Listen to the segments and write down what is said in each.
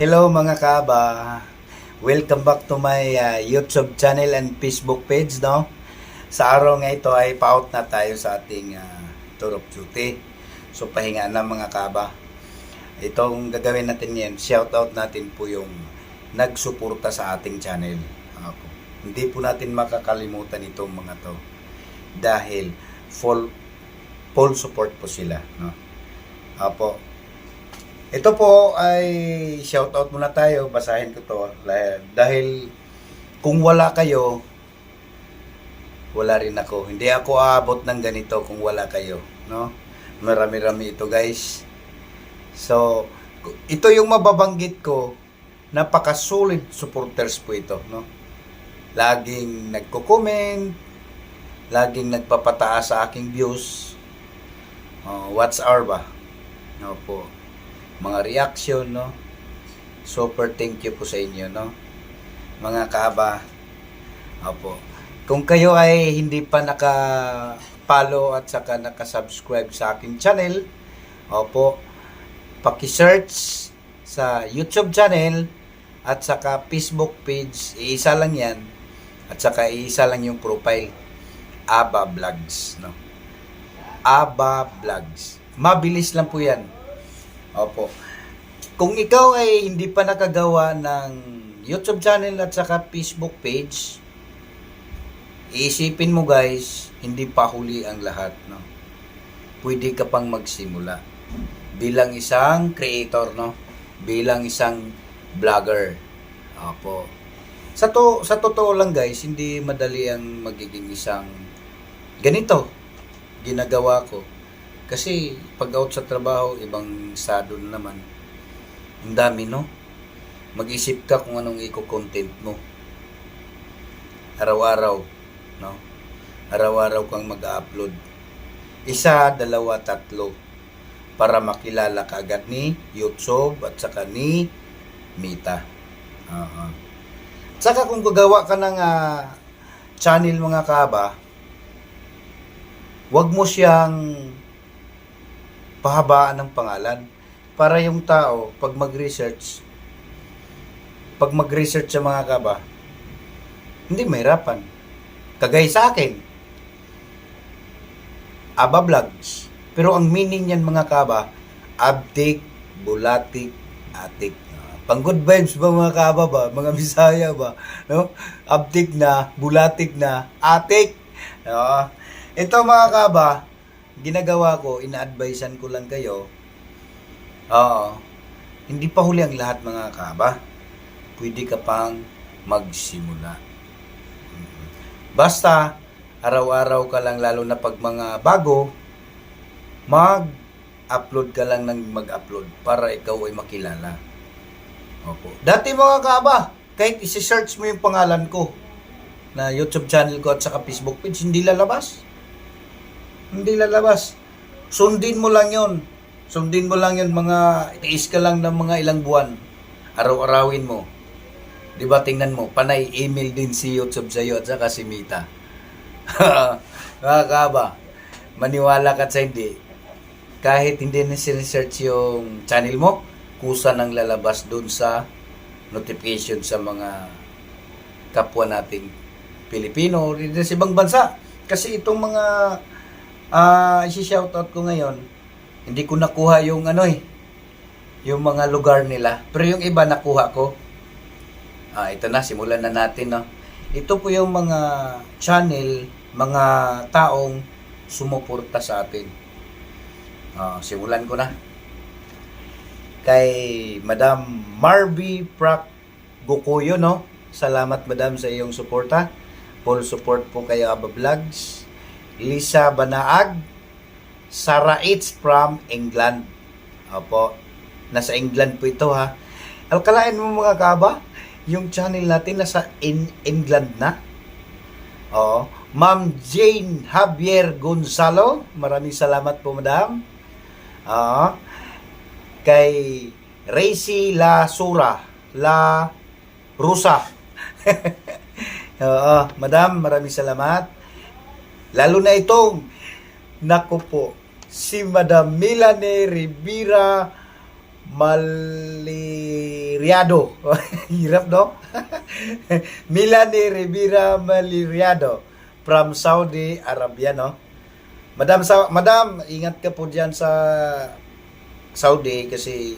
Hello mga kaba. Welcome back to my uh, YouTube channel and Facebook page, no? Sa araw nga ito ay pa-out na tayo sa ating uh, tour of duty. So pahinga na mga kaba. Itong gagawin natin ngayon, shout out natin po yung nagsuporta sa ating channel. Ako. Hindi po natin makakalimutan itong mga to dahil full full support po sila, no? Apo, ito po ay shoutout muna tayo, basahin ko to. Dahil kung wala kayo, wala rin ako. Hindi ako aabot ng ganito kung wala kayo. No? Marami-rami ito guys. So, ito yung mababanggit ko, napaka-solid supporters po ito. No? Laging nagko-comment, laging nagpapataas sa aking views. Oh, what's our ba? No po mga reaction, no? Super thank you po sa inyo, no? Mga kaaba. Opo. Kung kayo ay hindi pa naka-follow at saka naka-subscribe sa aking channel, opo, paki-search sa YouTube channel at saka Facebook page, iisa lang yan. At saka iisa lang yung profile. Aba Vlogs, no? Aba Vlogs. Mabilis lang po yan. Opo. Kung ikaw ay hindi pa nakagawa ng YouTube channel at saka Facebook page, iisipin mo guys, hindi pa huli ang lahat, no? Pwede ka pang magsimula bilang isang creator, no? Bilang isang vlogger. Opo. Sa to sa totoo lang guys, hindi madali ang magiging isang ganito ginagawa ko. Kasi pag out sa trabaho, ibang sado na naman. Ang dami, no? Mag-isip ka kung anong i-content mo. Araw-araw, no? Araw-araw kang mag-upload. Isa, dalawa, tatlo. Para makilala ka agad ni YouTube at saka ni Mita. Oo. Saka kung gagawa ka ng ah, channel mga kaba, wag mo siyang pahabaan ng pangalan. Para yung tao pag mag-research pag mag-research sa mga kaba hindi mahirapan. Kagaya sa akin Aba Vlogs. Pero ang meaning niyan mga kaba abtik, bulatik, atik. Pang good vibes ba mga kaba ba? Mga bisaya ba? No? Abtik na bulatik na atik. No? ito mga kaba ginagawa ko, ina-advisean ko lang kayo, oo, hindi pa huli ang lahat mga kaba. Pwede ka pang magsimula. Mhm. Basta, araw-araw ka lang, lalo na pag mga bago, mag-upload ka lang ng mag-upload para ikaw ay makilala. Opo. Dati mga kaba, kahit isi-search mo yung pangalan ko na YouTube channel ko at saka Facebook page, hindi lalabas. Hindi lalabas. Sundin mo lang yon. Sundin mo lang yon mga, itiis ka lang ng mga ilang buwan. Araw-arawin mo. Di ba tingnan mo, panay email din si YouTube sa iyo at saka si Mita. Nakakaba. Maniwala ka sa hindi. Kahit hindi na sinesearch yung channel mo, kusa nang lalabas doon sa notification sa mga kapwa nating Pilipino o sa ibang bansa. Kasi itong mga Ah, isi-shoutout ko ngayon. Hindi ko nakuha yung ano eh, yung mga lugar nila. Pero yung iba nakuha ko. Ah, ito na, simulan na natin, no. Ito po yung mga channel, mga taong sumuporta sa atin. Ah, simulan ko na. Kay Madam Marby Prak Gokuyo, no. Salamat Madam sa iyong suporta. Full support po kay Aba Vlogs. Lisa Banaag, Sarah H. from England. Opo, nasa England po ito ha. Alkalain mo mga kaba, yung channel natin nasa in England na. Oo. Ma'am Jane Javier Gonzalo, maraming salamat po madam. Oo. Kay Racy La Sura, La Rusa. Oo, madam, maraming salamat. Lalo na itong, naku po, si Madam Milane Rivera Mali Maliriado. Hirap, no? Melanie Rivera Maliriado from Saudi Arabia, no? Madam, sa, Madam, ingat ka po dyan sa Saudi kasi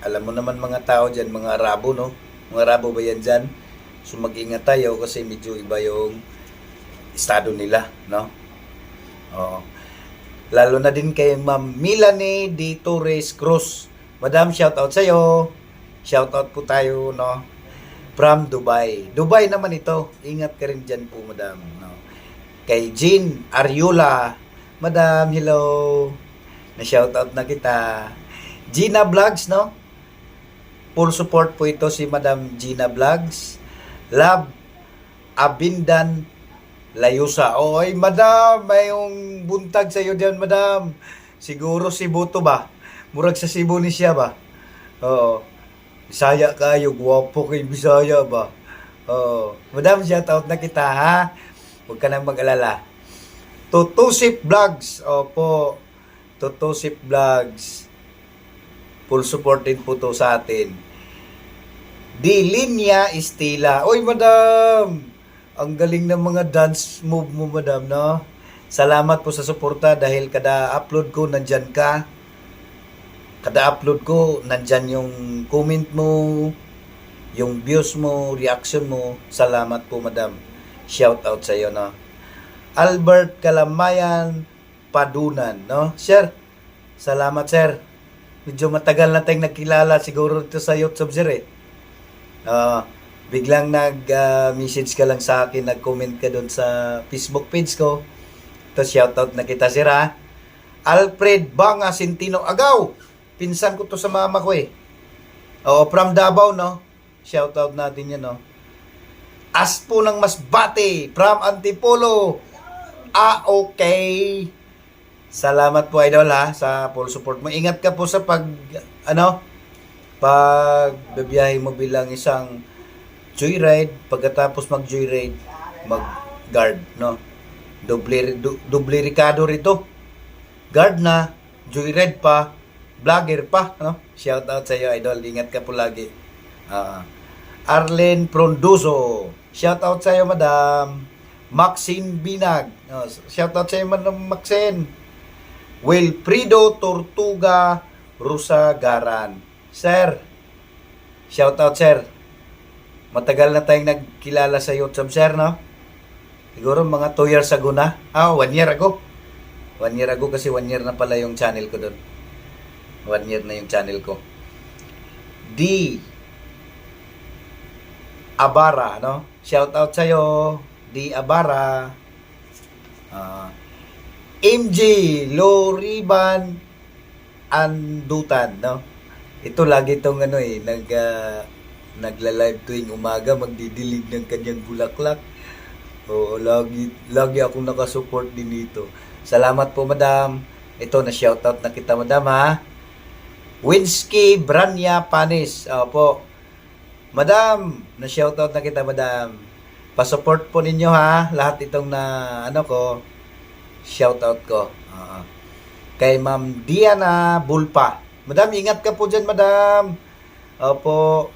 alam mo naman mga tao dyan, mga Arabo, no? Mga Arabo ba yan dyan? So mag-ingat tayo kasi medyo iba yung estado nila, no? Oo. Lalo na din kay Ma'am Milanie D. Torres Cruz. Madam, shout out sa iyo. Shout out po tayo, no? From Dubai. Dubai naman ito. Ingat ka rin diyan po, Madam, no? Kay Jean Ariola. Madam, hello. Na shout out na kita. Gina Vlogs, no? Full support po ito si Madam Gina Vlogs. Love Abindan Layusa. Oy, madam, may yung buntag sa iyo diyan, madam. Siguro Cebu to ba? Murag sa Cebu ni siya ba? Oo. Bisaya kayo, gwapo kay Bisaya ba? Oo. Madam, shout out na kita, ha? Huwag ka nang mag-alala. Tutusip Vlogs. Opo. Tutusip Vlogs. Full support din po to sa atin. Dilinya Estila. Oy, madam! Ang galing ng mga dance move mo, madam, no? Salamat po sa suporta dahil kada upload ko, nandyan ka. Kada upload ko, nandyan yung comment mo, yung views mo, reaction mo. Salamat po, madam. Shout out sa iyo, no? Albert Kalamayan Padunan, no? Sir, salamat, sir. Medyo matagal na tayong nagkilala siguro ito sa YouTube, sir, eh. Ah, biglang nag-message ka lang sa akin, nag-comment ka doon sa Facebook page ko. Ito, shoutout na kita, sir, ha? Alfred Banga Sintino Agaw. Pinsan ko to sa mama ko, eh. Oo, from Davao, no? Shoutout natin yan, no? Aspo ng Masbate, from Antipolo. Ah, okay. Salamat po, Idol, ha, sa full support mo. Ingat ka po sa pag, ano, pag mo bilang isang joyride, pagkatapos mag-joyride, mag-guard, no? Doble, du, doble Ricardo rito. Guard na, joyride pa, vlogger pa, no? Shout out sa iyo, idol. Ingat ka po lagi. Ah, Arlen Pronduso. Shout out sa iyo, madam. Maxine Binag. Oh, shout out sa iyo, madam Maxine. Wilfrido Tortuga Rusagaran. Sir, shout out sir. Matagal na tayong nagkilala sa YouTube sir, no? Siguro mga 2 years ago na. Ah, 1 year ago. 1 year ago kasi 1 year na pala yung channel ko doon. 1 year na yung channel ko. D. Abara, no? Shout out sa'yo, D. Abara. Ah, MJ Loriban Andutan, no? Ito lagi tong ano eh, nag ah, nagla-live tuwing umaga, magdidilig ng kanyang bulaklak. Oo, lagi lagi akong nakasupport din dito. Salamat po, madam. Ito na shoutout na kita, madam ha. Winsky Branya Panis. Opo. Madam, na shoutout na kita, madam. Pa-support po ninyo ha, lahat itong na ano ko, shoutout ko. Oo. Kay Ma'am Diana Bulpa. Madam, ingat ka po dyan, madam. Opo.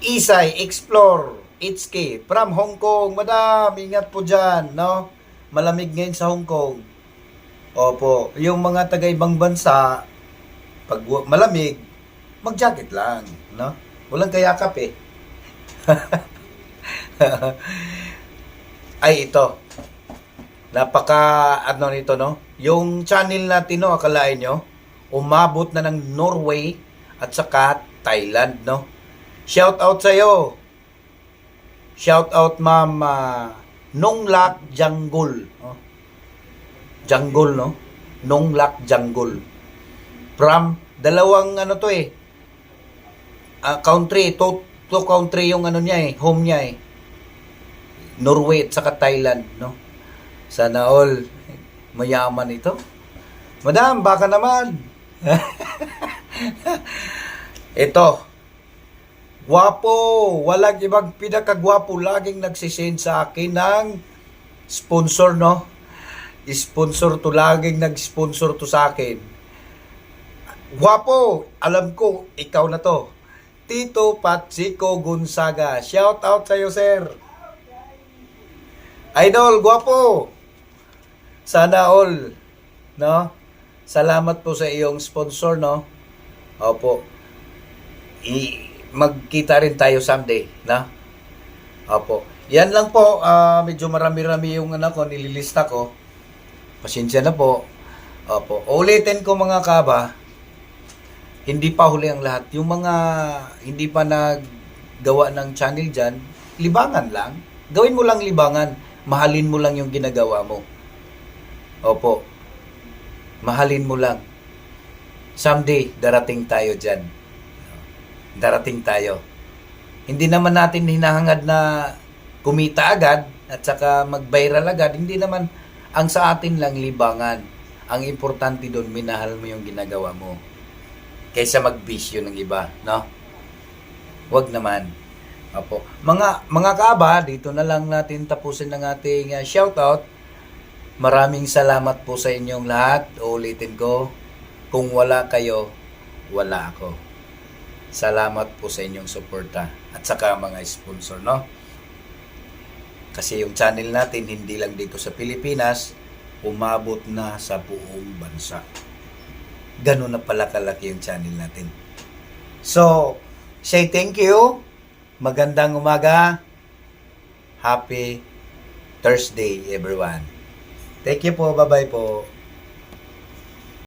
Isay, Explore, HK, from Hong Kong. Madam, ingat po dyan, no? Malamig ngayon sa Hong Kong. Opo. Yung mga taga-ibang bansa, pag malamig, mag-jacket lang, no? Walang kayakap eh. Ay, ito. Napaka, ano nito, no? Yung channel natin, no, akalain nyo, umabot na ng Norway at saka Thailand, no? Shout out sa iyo. Shout out Ma'am uh, Nonglak Janggol. Oh. Janggol, no? Nonglak Janggol. From dalawang ano to eh. ah, country, to, to country yung ano niya eh, home niya eh. Norway at saka Thailand, no? Sana all mayaman ito. Madam, baka naman. ito. Gwapo. Walang ibang pinakagwapo. Laging nagsisend sa akin ng sponsor, no? Sponsor to. Laging nag-sponsor to sa akin. Gwapo. Alam ko, ikaw na to. Tito Patsico Gonzaga. Shout out sa iyo, sir. Idol, guwapo. Sana all, no? Salamat po sa iyong sponsor, no? Opo. I magkita rin tayo someday, na? Opo. Yan lang po, ah, medyo marami-rami yung anak ko, nililista ko. Pasensya na po. Opo. Ulitin ko mga kaba, hindi pa huli ang lahat. Yung mga hindi pa naggawa ng channel dyan, libangan lang. Gawin mo lang libangan. Mahalin mo lang yung ginagawa mo. Opo. Mahalin mo lang. Someday, darating tayo dyan. Darating tayo. Hindi naman natin hinahangad na kumita agad at saka mag-viral agad. Hindi naman ang sa atin lang libangan. Ang importante doon, minahal mo yung ginagawa mo kaysa magbisyo ng iba, no? Wag naman. Opo. Mga mga kaaba, dito na lang natin tapusin ng ating uh, shoutout. Maraming salamat po sa inyong lahat. Uulitin ko, kung wala kayo, wala ako. Salamat po sa inyong suporta at saka mga sponsor, no? Kasi yung channel natin hindi lang dito sa Pilipinas, umabot na sa buong bansa ganun na pala kalaki yung channel natin. So, say thank you. Magandang umaga. Happy Thursday, everyone. Thank you po. Bye-bye po.